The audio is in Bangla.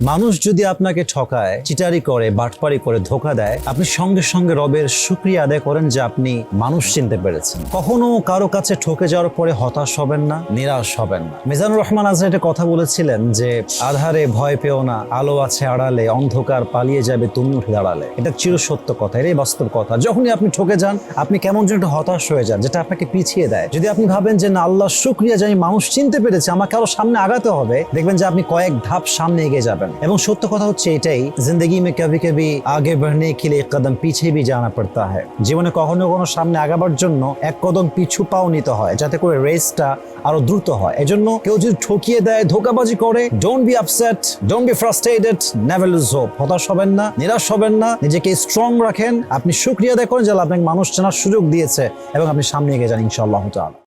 মানুষ যদি আপনাকে ঠকায়, চিটারি করে, বাটপারি করে, ধোকা দেয়, আপনি সঙ্গে সঙ্গে রবের শুক্রিয়া আদায় করেন যে আপনি মানুষ চিনতে পেরেছেন। কখনো কারও কাছে ঠকে যাওয়ার পরে হতাশ হবেন না, নিরাশ হবেন না। মিজানুর রহমান আজরা একটা কথা বলেছিলেন যে, আধারে ভয় পেও না, আলো আছে আড়ালে, অন্ধকার পালিয়ে যাবে, তুমি উঠে দাঁড়ালে। এটা চির সত্য কথা, এটাই বাস্তব কথা। যখনই আপনি ঠকে যান, আপনি কেমন যেন একটু হতাশ হয়ে যান, যেটা আপনাকে পিছিয়ে দেয়। যদি আপনি ভাবেন যে, না আল্লাহ শুক্রিয়া যে আমি মানুষ চিনতে পেরেছি, আমাকে আরও সামনে আগাতে হবে, দেখবেন যে আপনি কয়েক ধাপ সামনে এগিয়ে যাবেন। পারেন এবং সত্য কথা হচ্ছে এটাই, জিন্দগি মে কবি কবি আগে বাড়নে কে লিয়ে কদম পিছে ভি জানা পড়তা হয় জীবনে কখনো কখনো সামনে আগাবার জন্য এক কদম পিছু পাও নিতে হয়, যাতে করে রেসটা আরও দ্রুত হয়। এজন্য কেউ যদি ঠকিয়ে দেয়, ধোকাবাজি করে don't be upset don't be frustrated never lose hope হতাশ হবেন না, নিরাশ হবেন না, নিজেকে স্ট্রং রাখেন। আপনি সুক্রিয়া দেখুন যারা আপনাকে মানুষ চেনার সুযোগ দিয়েছে এবং আপনি সামনে এগিয়ে যান ইনশাআল্লাহ তাআলা।